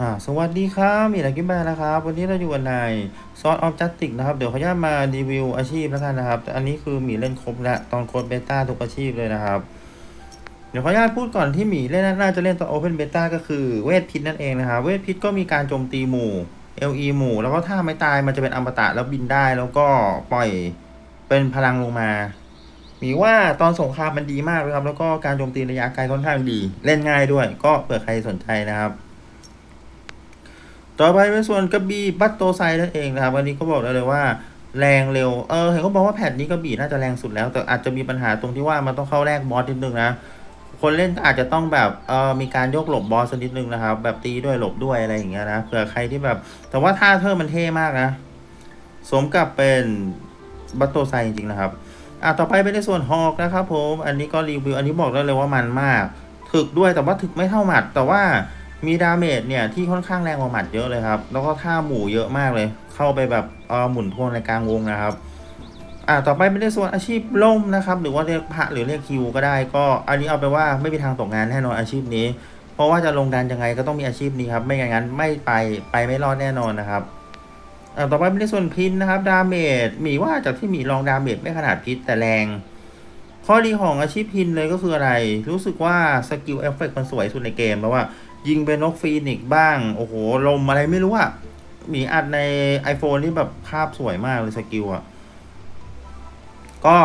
อ่าสวัสดีครับมีอะไรกินบ้างนะครับ วันนี้เราอยู่กันในซอสออฟจัสติกนะครับ เดี๋ยวขออนุญาตมารีวิวอาชีพแล้วกันนะครับแต่อันนี้คือหมีเล่นครบแล้วตอนโค้ดเบต้าทุกอาชีพเลยนะครับ เดี๋ยวขออนุญาตพูดก่อนที่หมีเล่นน่าจะเล่นตอนโอเพนเบต้าก็คือเวทพิษนั่นเองนะครับ เวทพิษก็มีการโจมตีหมู่ LE หมู่ แล้วก็ถ้าไม่ตายมันจะเป็นอมตะแล้วบินได้ แล้วก็ปล่อยเป็นพลังลงมาหมีว่าตอนสงครามมันดีมากเลยครับ แล้วก็การโจมตีระยะไกลค่อนข้างดี เล่นง่ายด้วย ก็เผื่อใครสนใจนะครับ ต่อไปเป็นส่วนกระบี่บัตโตไซนั่นเองนะครับอันนี้ก็บอกได้เลยว่า แรงเร็ว เออเห็นเขาบอกว่าแผ่นนี้กระบี่น่าจะแรงสุดแล้ว แต่อาจจะมีปัญหาตรงที่ว่ามันต้องเข้าแรกบอสนิดนึงนะ คนเล่นก็อาจจะต้องแบบเออมีการยกหลบบอสสักนิดนึงนะครับ แบบตีด้วยหลบด้วยอะไรอย่างเงี้ยนะเผื่อใครที่แบบ แต่ว่าท่าเธอมันเท่มากนะ สมกับเป็นบัตโตไซจริงๆนะครับอะต่อไปเป็นในส่วนฮอกนะครับผมอันนี้ก็รีวิวอันนี้บอกได้เลยว่ามันมาก ถึกด้วยแต่ว่าถึกไม่เท่าหมัดแต่ว่า มีดาเมจเนี่ยที่ค่อนข้างแรงกว่าหมัดเยอะเลยครับ แล้วก็ท่าหมู่เยอะมากเลย เข้าไปแบบเออหมุนทวนในกลางวงนะครับอ่าต่อไปเป็นในส่วนอาชีพล่มนะครับ หรือว่าเรียกพระหรือเรียกคิวก็ได้ ก็อันนี้เอาไปว่าไม่มีทางตกงานแน่นอนอาชีพนี้ เพราะว่าจะลงดันยังไงก็ต้องมีอาชีพนี้ครับไม่อย่างนั้นไม่ไปไปไม่รอดแน่นอนนะครับอ่าต่อไปเป็นในส่วนพินนะครับ ดาเมจหมีว่าจากที่หมีลองดาเมจไม่ขนาดพิษแต่แรง ข้อดีของอาชีพพินเลยก็คืออะไร รู้สึกว่าสกิลเอฟเฟกมันสวยสุดในเกมแล้วว่า ยิงเป็นกฟีนิกซ์บ้าง โอ้โห ลมอะไรไม่รู้อะหมีอัดใน iPhone นี่แบบภาพสวยมากเลยสกิลอะก็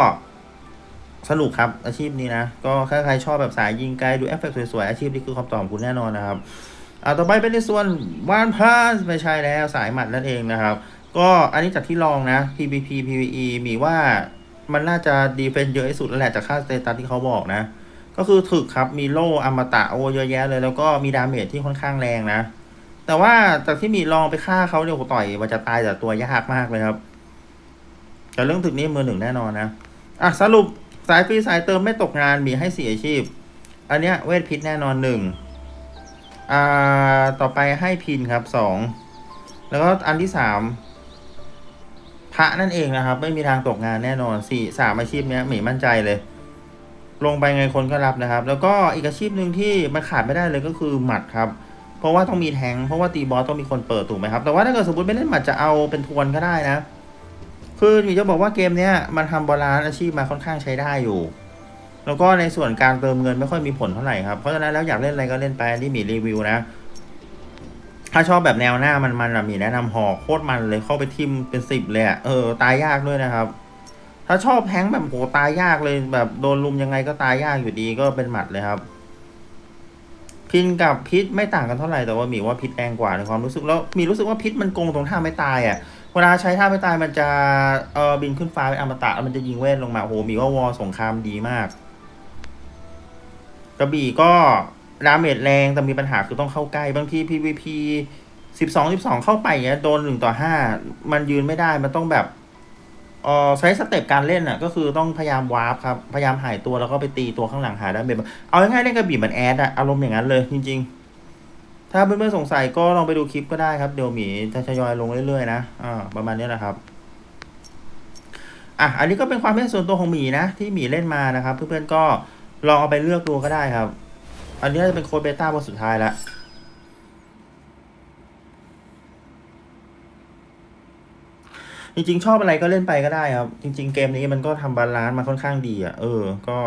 สนุกครับอาชีพนี้นะ ก็ถ้าใครชอบแบบสายยิงไกลดูเอฟเฟกสวยๆ อาชีพนี้คือคำตอบคุณแน่นอนนะครับอาต่อไปเป็นในส่วนวานพาสไม่ใช่แล้วสายหมัดนั่นเองนะครับ ก็อันนี้จากที่ลองนะ PVP PVE มีว่ามันน่าจะดีเฟนเยอะที่สุดแล้วแหละจากค่าสเตตัสที่เขาบอกนะ ก็คือถึกครับมีโล่อมตะโอเยอะแยะเลย แล้วก็มีดาเมจที่ค่อนข้างแรงนะ แต่ว่าจากที่มีลองไปฆ่าเขาเนี่ยโหต่อยมันจะตายแต่ตัวยากมากเลยครับ แต่เรื่องถึกนี้มือหนึ่งแน่นอนนะอะสรุปสายฟรีสายเติมไม่ตกงานมีให้สี่อาชีพ อันเนี้ยเวทพิษแน่นอนหนึ่งอ่าต่อไปให้พินครับสองแล้วก็อันที่สามพระนั่นเองนะครับ ไม่มีทางตกงานแน่นอนสี่สามอาชีพเนี้ยหมีมั่นใจเลย ลงไปไงคนก็รับนะครับ แล้วก็อีกอาชีพหนึ่งที่มันขาดไม่ได้เลยก็คือหมัดครับ เพราะว่าต้องมีแทง เพราะว่าตีบอสต้องมีคนเปิดถูกไหมครับ แต่ว่าถ้าเกิดสมมติไม่เล่นหมัดจะเอาเป็นทวนก็ได้นะ คือหมีจะบอกว่าเกมเนี้ยมันทำบาลานซ์อาชีพมาค่อนข้างใช้ได้อยู่ แล้วก็ในส่วนการเติมเงินไม่ค่อยมีผลเท่าไหร่ครับ เพราะฉะนั้นแล้วอยากเล่นอะไรก็เล่นไปนี่มีรีวิวนะ ถ้าชอบแบบแนวหน้ามันมันๆอะมีแนะนำหอกโคตรมันเลยเข้าไปทิมเป็นสิบเลยอะเออตายยากด้วยนะครับ ถ้าชอบแฮงแบบโหตายยากเลยแบบโดนลุมยังไงก็ตายยากอยู่ดีก็เป็นหมัดเลยครับ พินกับพิษไม่ต่างกันเท่าไหร่แต่ว่ามีว่าพิษแรงกว่าในความรู้สึกแล้วมีรู้สึกว่าพิษมันโกงตรงท่าไม่ตายอะ่ะเวลาใช้ท่าไม่ตายมันจะเออบินขึ้นฟ้าเป็นอมตะแล้วมันจะยิงเวทลงมาโอ้โหมีว่าวอลสงครามดีมากกระบี่ก็ดาเมจแรงแต่มีปัญหาคือต้องเข้าใกล้บางที PVP สิบสองสิบสองเข้าไปเงี้ยโดนหนึ่งต่อห้ามันยืนไม่ได้มันต้องแบบ เออใช้สเต็ปการเล่นอะก็คือต้องพยายามวาร์ปครับ พยายามหายตัวแล้วก็ไปตีตัวข้างหลังหาดาเมจเอาง่ายๆเล่นกระบี่เหมือนแอดอะอารมณ์อย่างนั้นเลยจริง ๆ ถ้าเพื่อนๆสงสัยก็ลองไปดูคลิปก็ได้ครับ เดี๋ยวหมีจะทยอยลงเรื่อยๆนะอ่าประมาณนี้แหละครับอะอันนี้ก็เป็นความเห็นส่วนตัวของหมีนะ ที่หมีเล่นมานะครับ เพื่อนๆก็ลองเอาไปเลือกดูก็ได้ครับ อันนี้จะเป็นโค้ดเบต้าบทสุดท้ายแล้ว จริงๆ ชอบอะไรก็เล่นไปก็ได้ครับ จริง ๆ เกมนี้มันก็ทำบาลานซ์มาค่อนข้างดีอะเออ ก็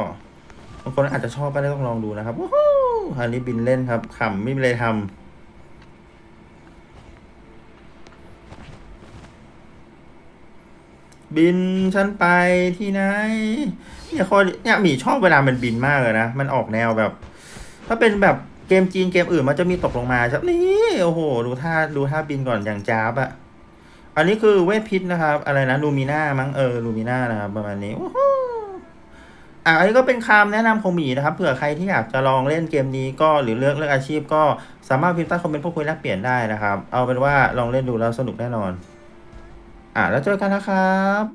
บางคนอาจจะชอบก็ได้ต้องลองดูนะครับว้าวอันนี้บินเล่นครับขำไม่มีอะไรทำบินฉันไปที่ไหน เนี่ยข้อเนี่ยหมีชอบเวลามันบินมากเลยนะ มันออกแนวแบบ ถ้าเป็นแบบเกมจีนเกมอื่นมันจะมีตกลงมาครับนี่ โอ้โห ดูท่าดูท่าบินก่อนอย่างจ้าบอะ อันนี้คือเวทพิษนะครับ อะไรนะลูมิน่ามั้งเออลูมิน่านะครับประมาณนี้อะอันนี้ก็เป็นคำแนะนำของหมีนะครับ เผื่อใครที่อยากจะลองเล่นเกมนี้ก็หรือเลือกเลือกอาชีพ ก็สามารถพิมพ์ใต้คอมเมนต์พูดคุยแลกเปลี่ยนได้นะครับ เอาเป็นว่าลองเล่นดูแล้วสนุกแน่นอน อะแล้วเจอกันนะครับ